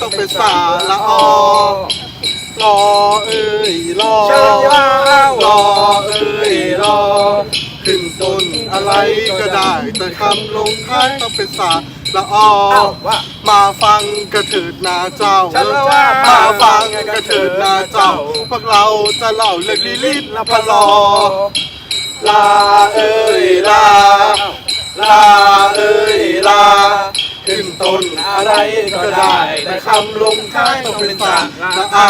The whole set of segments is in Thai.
ต้องเป็นสาละออรอเอ้ยรอเชิญยาวรอเอ้ยรอ ขึ้นต้นอะไรก็ได้ แต่คำลงท้ายต้องเป็นสาละออเอ้าว่ามาฟังกระถือนาเจ้าฉันว่ามาฟังกระถือนาเจ้า พวกเราจะเล่าเรื่องลิลิตและพะลอลาเอ้ยลาลา ต้นอะไรก็ได้แต่คำลงท้ายต้องเป็นสาละอา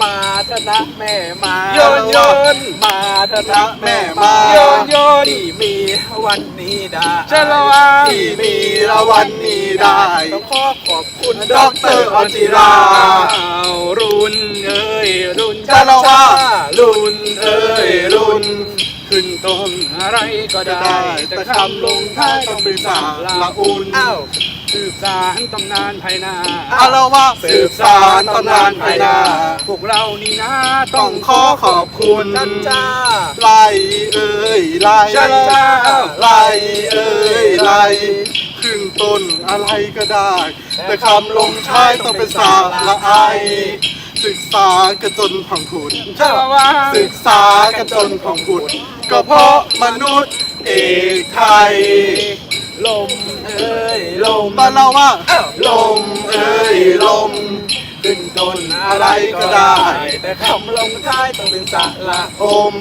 มาเถอะนะแม่มาโยนโยนมาเถอะนะแม่มาโยนโยนที่มีวันนี้ได้จะละว่าที่มีละวันนี้ได้ต้องขอขอบคุณดอกเตอรอจิราเอารุ่นเอ้ยรุ่นจะละว่ารุ่นเอ้ยรุ่น ขึ้นต้นอะไรก็ได้ได้ แต่คำลงท้ายต้องเป็นสาละอุ่นอ้าวสืบสารตำนานภายนาเอาละว่าสืบสารตำนานภายนา พวกเรานี่นะต้องขอขอบคุณจันจ้าไล่เอ้ยไล่จ้าจ้าไล่เอ้ยไล่ขึ้นต้นอะไรก็ได้ แต่คำลงท้ายต้องเป็นสาละไอาย ศึกษากันจนพังผุดเจ้าว่าศึกษากันจนพังผุดก็เพราะมนุษย์เอกไทย ลมเอ้ยลมบ้านเราว่าอ้าวลมเอ้ยลม ขึ้นต้นอะไรก็ได้ แต่คำลงท้ายต้องเป็นสระอม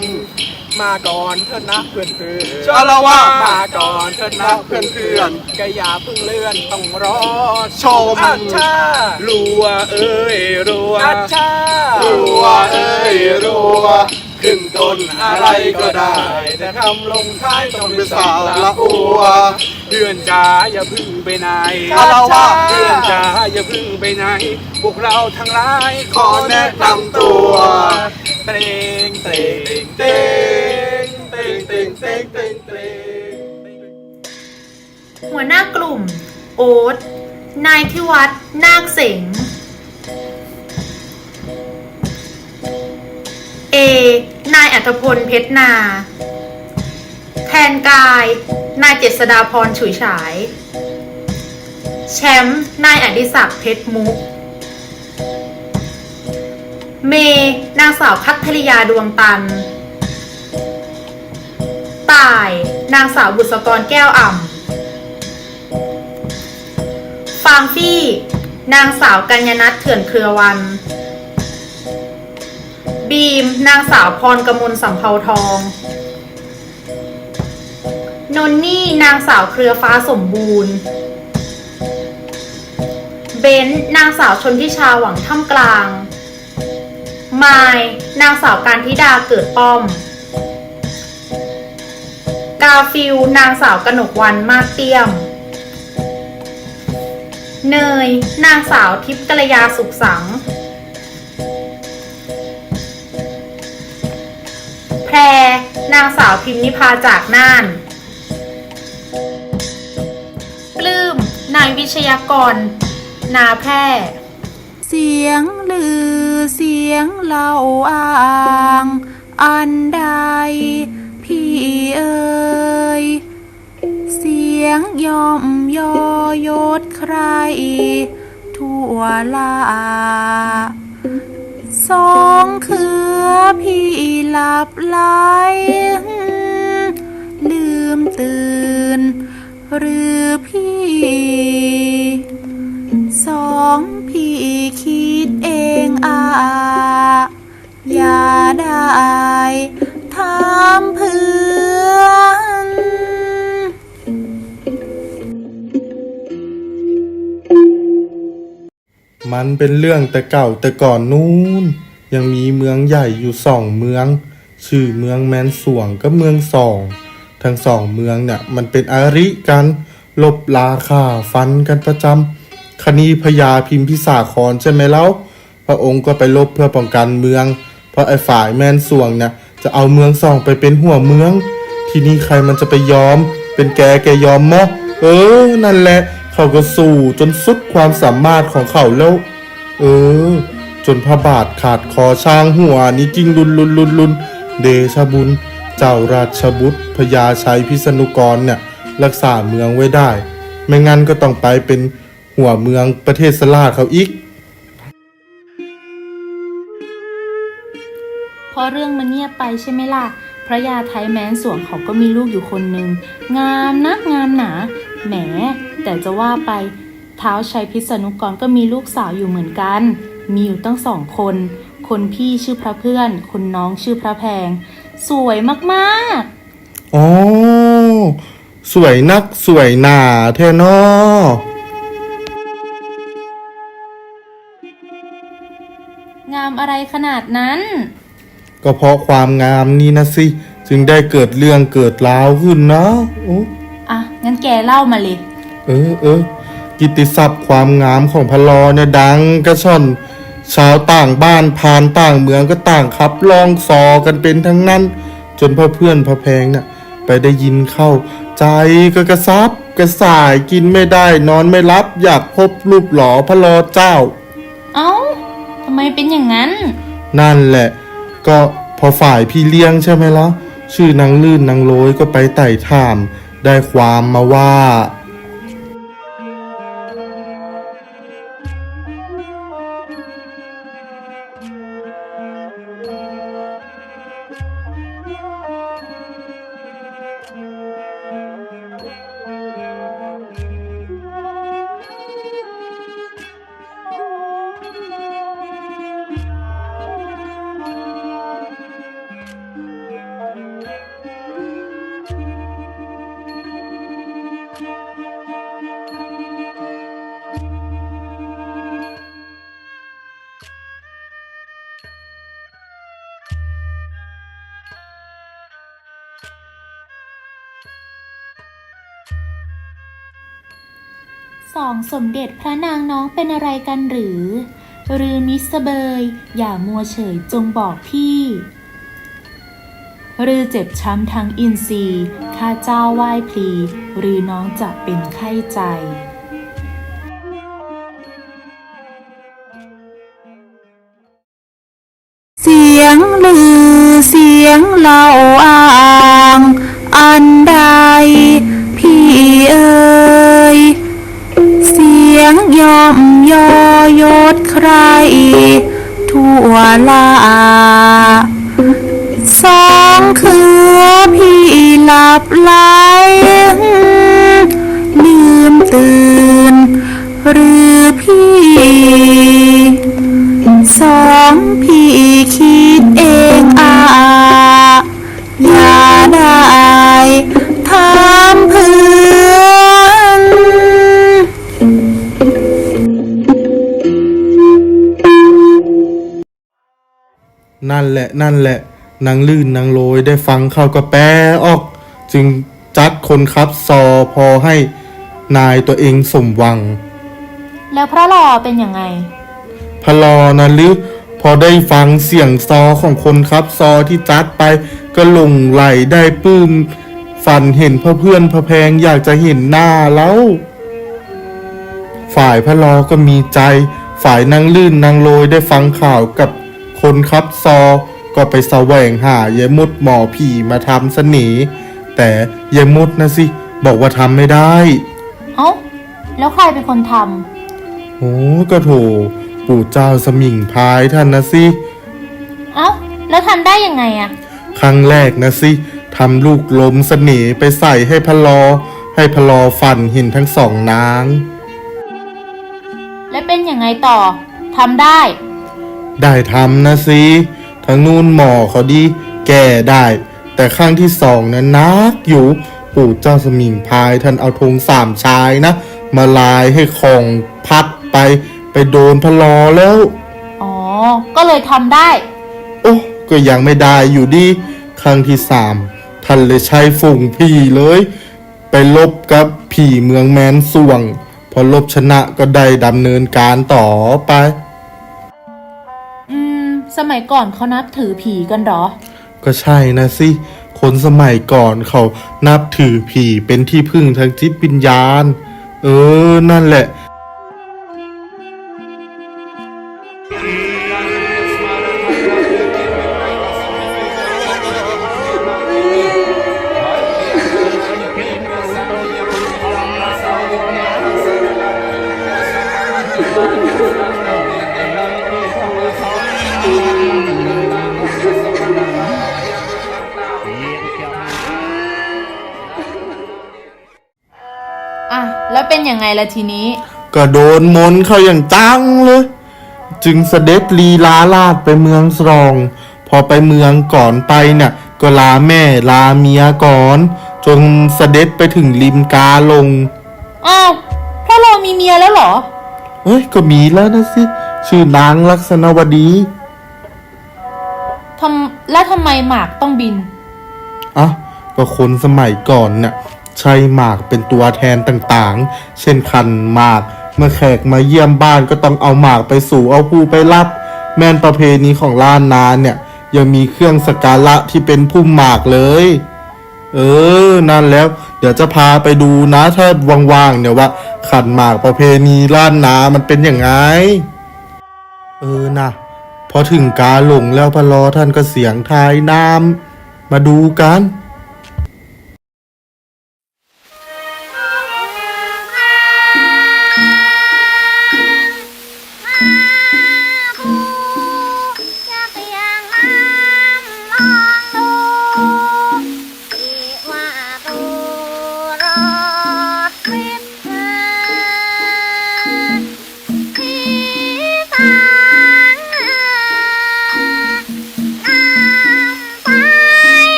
มาก่อนเถอะนะเพื่อนเพื่อนเอาละว่ามาก่อนเถอะนะเพื่อนเพื่อนก็อย่าเพิ่งเลื่อนต้องรอชมอาชารัวเอ้ยรัวอาชารัวเอ้ยรัว ขึ้นต้นอะไรก็ได้ แต่คำลงท้ายต้องเป็นสาละอัวเพื่อนจ๋าอย่าพึ่งไปไหนเอาละว่าเพื่อนจ๋าอย่าพึ่งไปไหน พวกเราทั้งหลายขอแนะนำตัวเตรงเตรงเต้งเต้งเต้งเต้งเต้งเต้งหัวหน้ากลุ่ม โอ๊ตนายที่วัดนาคเสง เอนายอัธพลเพชรนา แทนกาย นายเจษดาพรฉุยฉาย แชมป์นายอดิศักดิ์เพชรมุก เม นางสาวคัทธริยาดวงตัน ตาย นางสาวบุษกรแก้วอ่ำฟางฟี่ นางสาวกัญญนัทเถื่อนเครือวัน บีม นางสาวพรกมลสำเภาทอง นนนี่ นางสาวเครือฟ้าสมบูรณ์ เบนซ์นางสาวชนทิชาหวังท่ามกลาง มาย นางสาวการธิดาเกิดป้อม กาฟิล นางสาวกนกวันมาเตี้ยม เนย นางสาวทิพย์กัลยาสุขสัง นางสาวพิมนิพาจากน่าน ปลื้ม นายวิชยากร นาแพร่เสียงลือเสียงเล่าอ้าง อันใด พี่เอ่ยเสียงยอมยอยศใคร ทั่วลา สองเขือพี่หลับไหลลืมตื่น หรือพี่ สองพี่คิดเองอาอย่าได้ถามเพื่อ มันเป็นเรื่องแต่เก่าแต่ก่อนนู้น ยังมีเมืองใหญ่อยู่สองเมือง ชื่อเมืองแมนสวงกับเมืองสอง ทั้งสองเมืองเนี่ยมันเป็นอาริกันลบลาค่าฟันกันประจำคณีพญาพิมพิสาครใช่ไหมเล่าพระองค์ก็ไปลบเพื่อป้องกันเมือง เพราะไอ้ฝ่ายแมนสวงเนี่ยจะเอาเมืองสองไปเป็นหัวเมือง ที่นี่ใครมันจะไปยอม เป็นแกแกยอมมะเออ นั่นแหละ เขาก็สู้จนสุดความสามารถของเขาแล้ว เออ จนพระบาทขาดคอช้างหัวนี้จริงลุนลุนลุนลุนเดชบุญ เจ้าราชบุตรพญาชัยพิษณุกรเนี่ยรักษาเมืองไว้ได้ ไม่งั้นก็ต้องไปเป็นหัวเมืองประเทศสลาเขาอีก พอเรื่องมันเงียบไปใช่ไหมล่ะ พระยาไทยแมนสวงเขาก็มีลูกอยู่คนหนึ่งงามนักงามหนา แหม แต่จะว่าไปเท้าวชัยพิษณุกรก็มีลูกสาวอยู่เหมือนกัน มีอยู่ตั้งสองคน คนพี่ชื่อพระเพื่อน คนน้องชื่อพระแพง สวยมากๆ อ๋อ สวยนักสวยหนาแท้นองามอะไรขนาดนั้น ก็เพราะความงามนี่นะสิ จึงได้เกิดเรื่องเกิดราวขึ้นนะโอ้อะ งั้นแกเล่ามาเลย เออเออกิตติศัพท์ความงามของพะลอเนี่ยดังกระช่อน ชาวต่างบ้านผ่านต่างเมืองก็ต่างขับลองซอกันเป็นทั้งนั้น จนพ่อเพื่อนพ่อแพงน่ะไปได้ยินเข้า ใจก็กระซับกระส่ายกินไม่ได้นอนไม่รับอยากพบรูปหล่อพะลอเจ้า เอ้าทำไมเป็นอย่างนั้น นั่นแหละ ก็พอฝ่ายพี่เลี้ยงใช่ไหมล่ะชื่อนางลื่นนางโรยก็ไปไต่ถาม ได้ความมาว่า สองสมเด็จพระนางน้องเป็นอะไรกันหรือ หรือมิสเบย อย่ามัวเฉยจงบอกพี่หรือเจ็บช้ำทั้งอินทรีย์ข้าเจ้าไหว้พลีหรือน้องจะเป็นไข้ใจ สองคือพี่หลับไหลลืมตื่น หรือพี่สองพี่คิดเองอาอย่าได้ถามเพื่อนนั่นแหละ นั่นแหละ นางลื่นนางโรยได้ฟังเข้าก็แปลออก จึงจัดคนครับซอพอให้นายตัวเองสมหวัง แล้วพระลอเป็นยังไง พระลอนะหรือพอได้ฟังเสียงซอของคนครับซอที่จัดไปก็หลงไหลได้ปื้ม ฝันเห็นพ่อเพื่อนพ่อแพงอยากจะเห็นหน้าแล้ว ฝ่ายพระลอก็มีใจ ฝ่ายนางลื่นนางโรยได้ฟังข่าวกับคนครับซอ ก็ไปแสวงหายายมุดหมอผีมาทำเสน่ห์แต่ยายมุดนะสิ บอกว่าทำไม่ได้ เอ้า แล้วใครเป็นคนทโอ้ก็โถ ปู่เจ้าสมิงพรายท่านนะสิำเอ้า แล้วทำได้ยังไงอะครั้งแรกนะสิทำลูกลมเสน่ห์ไปใส่ให้พะลอ ให้พะลอฟันเห็นทั้งสองนาง แล้วเป็นยังไงต่อทำได้ ได้ทำนะสิ ทางนู่นหมอเขาดีแก่ได้ แต่ครั้งที่สองนะนักอยู่ปู่เจ้าสมิงพรายท่านเอาธงสามชายนะ มาลายให้ของพัดไป ไปโดนพะลอแล้ว อ๋อ ก็เลยทำได้ โอ้ก็ยังไม่ได้อยู่ดีครั้งที่สามท่านเลยใช้ฝูงผีเลย ไปลบกับผีเมืองแมนส่วง พอลบชนะก็ได้ดำเนินการต่อไปอืม สมัยก่อนเขานับถือผีกันหรอ ก็ใช่นะสิ คนสมัยก่อนเขานับถือผีเป็นที่พึ่งทางจิตวิญญาณ เออ นั่นแหละ Thank you. เป็นยังไงล่ะทีนี้ ก็โดนมนต์เข้าอย่างจังเลย จึงเสด็จลีลาลาดไปเมืองสรอง พอไปเมืองก่อนไปเนี่ยก็ลาแม่ลาเมียก่อน จนเสด็จไปถึงริมกาลง อ้าวพ่อเรามีเมียแล้วเหรอ เอ้ยก็มีแล้วนะสิ ชื่อนางลักษณวดีทำแล้วทำไมหมากต้องบิน อะก็คนสมัยก่อนเนี่ย ใช้หมากเป็นตัวแทนต่างๆ เช่นคันหมาก เมื่อแขกมาเยี่ยมบ้านก็ต้องเอาหมากไปสู่เอาผู้ไปรับ แม่นประเพณีของล้านนาเนี่ย ยังมีเครื่องสการะที่เป็นพุ่มหมากเลย เออ นั่นแล้ว เดี๋ยวจะพาไปดูนะถ้าว่างๆเนี่ยว่า ขันหมากประเพณีล้านนามันเป็นอย่างไง เออนะพอถึงกาหลงแล้วพะลอท่านก็เสียงทายน้ำมาดูกัน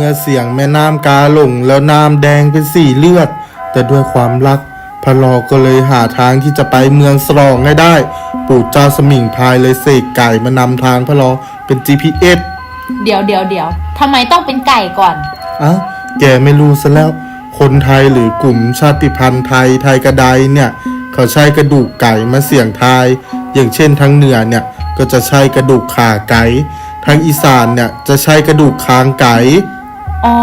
เมื่อเสียงแม่น้ำกาหลงแล้วน้ำแดงเป็นสีเลือด แต่ด้วยความรักพะลอก็เลยหาทางที่จะไปเมืองสรองให้ได้ ปู่เจ้าสมิงพรายเลยเสกไก่มานำทางพะลอเป็น GPS เดี๋ยวเดี๋ยวเดี๋ยวทำไมต้องเป็นไก่ก่อนอ้าวแกไม่รู้ซะแล้ว คนไทยหรือกลุ่มชาติพันธุ์ไทยไทยกระไดเนี่ย เขาใช้กระดูกไก่มาเสี่ยงทาย อย่างเช่นทางเหนือเนี่ยก็จะใช้กระดูกขาไก่ทางอีสานเนี่ยจะใช้กระดูกคางไก่ อ๋อ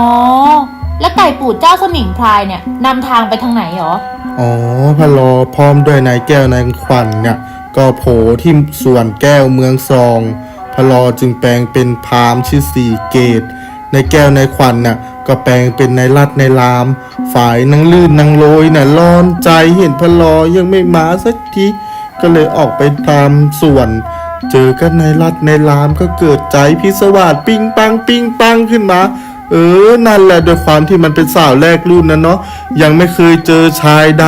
แล้วไก่ปู่เจ้าสมิงพรายเนี่ยนำทางไปทางไหนหรอ อ๋อพะลอพร้อมด้วยนายแก้วนายขวัญเนี่ย ก็โผล่ที่ส่วนแก้วเมืองซองพะลอจึงแปลงเป็นพามชื่อสี่เกตนายแก้วนายขวัญน่ะก็แปลงเป็นนายรัดนายลาม ฝ่ายนางลื่นนางโรยน่ะร้อนใจเห็นพะลอยังไม่มาสักทีก็เลยออกไปตามส่วน เจอกันในรัดในลามก็เกิดใจพิศวาสปิ้งปังปิ้งปังขึ้นมา เออ นั่นแหละด้วยความที่มันเป็นสาวแรกรุ่นนะเนาะยังไม่เคยเจอชายใด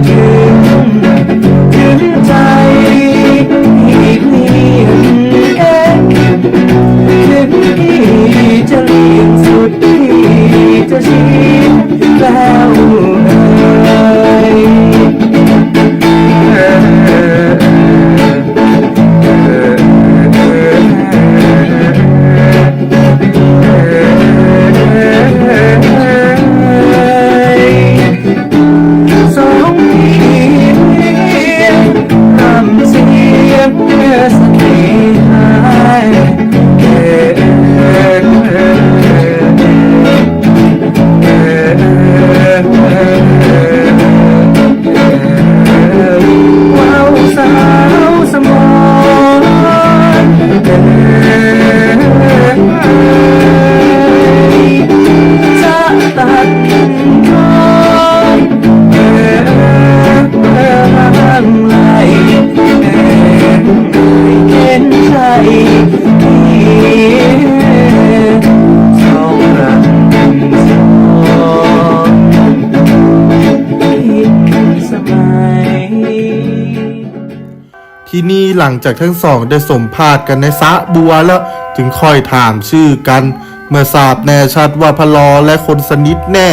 again. จากทั้งสองได้สมพาดกันในสะบัวแล้ว จึงค่อยถามชื่อกัน เมื่อทราบแน่ชัดว่าพลอและคนสนิทแน่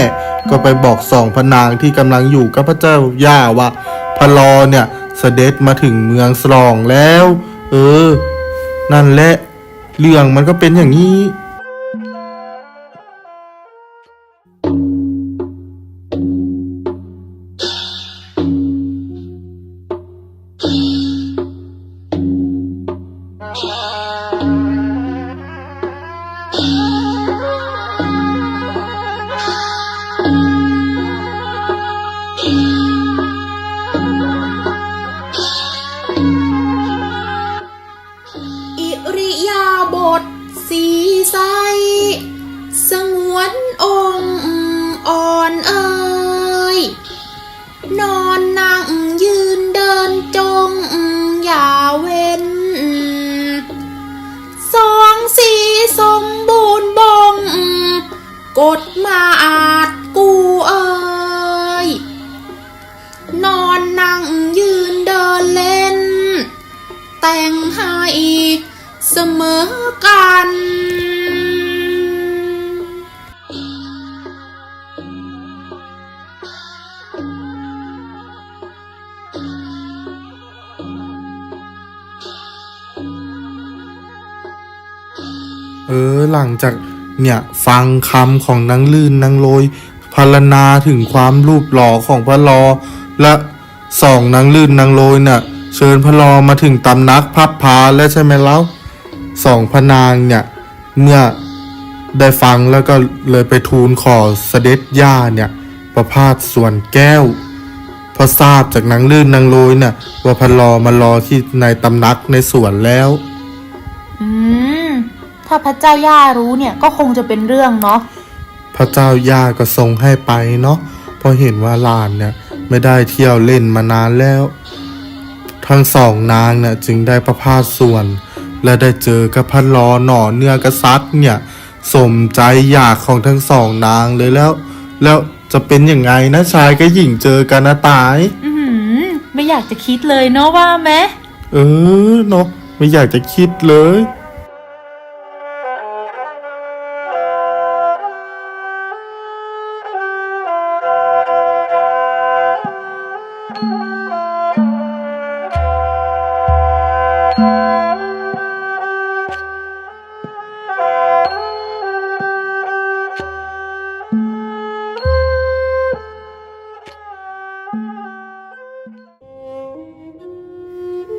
ก็ไปบอกสองพนางที่กำลังอยู่กับพระเจ้าย่าว่าพลอเนี่ยเสด็จมาถึงเมืองสลองแล้ว เออ นั่นแหละ เรื่องมันก็เป็นอย่างนี้ อกัน เออหลังจากเนี่ยฟังคำของนางลื่นนางโรยพรรณาถึงความรูปหล่อของพระลอ และสองนางลื่นนางโรยเนี่ยเชิญพระลอมาถึงตำนักพับพาแล้วใช่ไหมเล่า สองพระนางเนี่ย เมื่อได้ฟังแล้วก็เลยไปทูลขอเสด็จย่าเนี่ย ประพาสส่วนแก้วเพอทราบจากนางลื่นนางโรยเนี่ยว่าพระลอมารอที่ในตำนักในสวนแล้ว อืม ถ้าพระเจ้าย่ารู้เนี่ยก็คงจะเป็นเรื่องเนาะพระเจ้าย่าก็ทรงให้ไปเนาะเพราะเห็นว่าหลานเนี่ย ไม่ได้เที่ยวเล่นมานานแล้ว ทั้งสองนางเนี่ยจึงได้ประพาสส่วน และได้เจอกับพระลอหน่อเนื้อกษัตริย์เนี่ย สมใจอยากของทั้งสองนางเลยแล้ว แล้วจะเป็นยังไงนะชายกับหญิงเจอกันนะตาย อือหือไม่อยากจะคิดเลยเนาะว่าไหมเออเนาะไม่อยากจะคิดเลย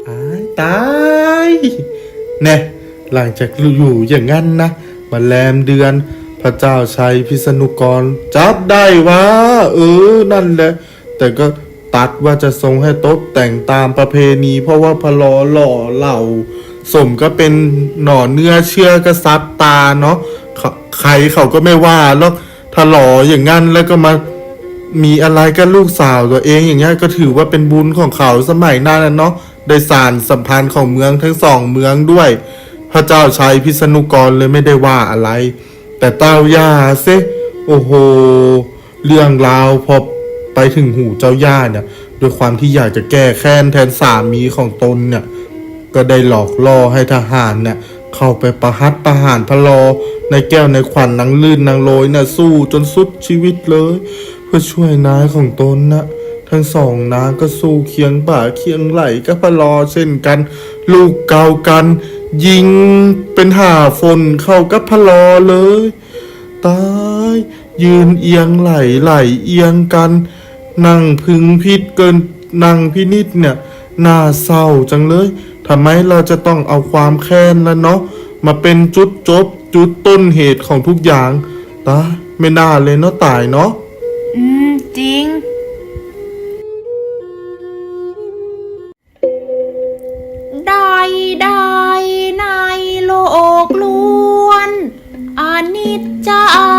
ตายตายเนี่ยหลังจากอยู่อย่างนั้นนะมาแลมเดือน พระเจ้าชัยพิษณุกร จับได้วะเออนั่นแหละ แต่ก็ตัดว่าจะทรงให้ตกแต่งตามประเพณี เพราะว่าพะลอหล่อเหล่า สมก็เป็นหน่อเนื้อเชื่อกษัตริย์ตาเนาะใครเขาก็ไม่ว่าหรอกถ้าหล่ออย่างนั้นแล้วก็มามีอะไรกับลูกสาวตัวเองอย่างเงี้ยก็ถือว่าเป็นบุญของเขาสมัยนั้นนะเนาะ ได้สารสัมพันธ์ของเมืองทั้งสองเมืองด้วย พระเจ้าชัยพิษณุกรเลยไม่ได้ว่าอะไร แต่เต้าย่าเซโอ้โห เรื่องราวพอไปถึงหูเจ้าย่าเนี่ยด้วยความที่อยากจะแก้แค้นแทนสามีของตนเนี่ย ก็ได้หลอกล่อให้ทหารเนี่ยเข้าไปประหัตประหารพระลอในแก้วในขวัญนางลื่นนางโรยเนี่ยสู้จนสุดชีวิตเลย เพื่อช่วยนายของตนนะ ทั้งสองนางก็สู้เคียงบ่าเคียงไหลกัพลอเช่นกัน ลูกเก่ากัน ยิงเป็นห่าฝนเข้ากับพลอเลย ตายยืนเอียงไหลไหลเอียงกัน นั่งพึงพิษเกินนั่งพินิษเนี่ยน่าเศร้าจังเลยทำไมเราจะต้องเอาความแค้นแล้วเนาะมาเป็นจุดจบจุดต้นเหตุของทุกอย่างตาไม่น่าเลยเนาะตายเนาะอืม จริง นิ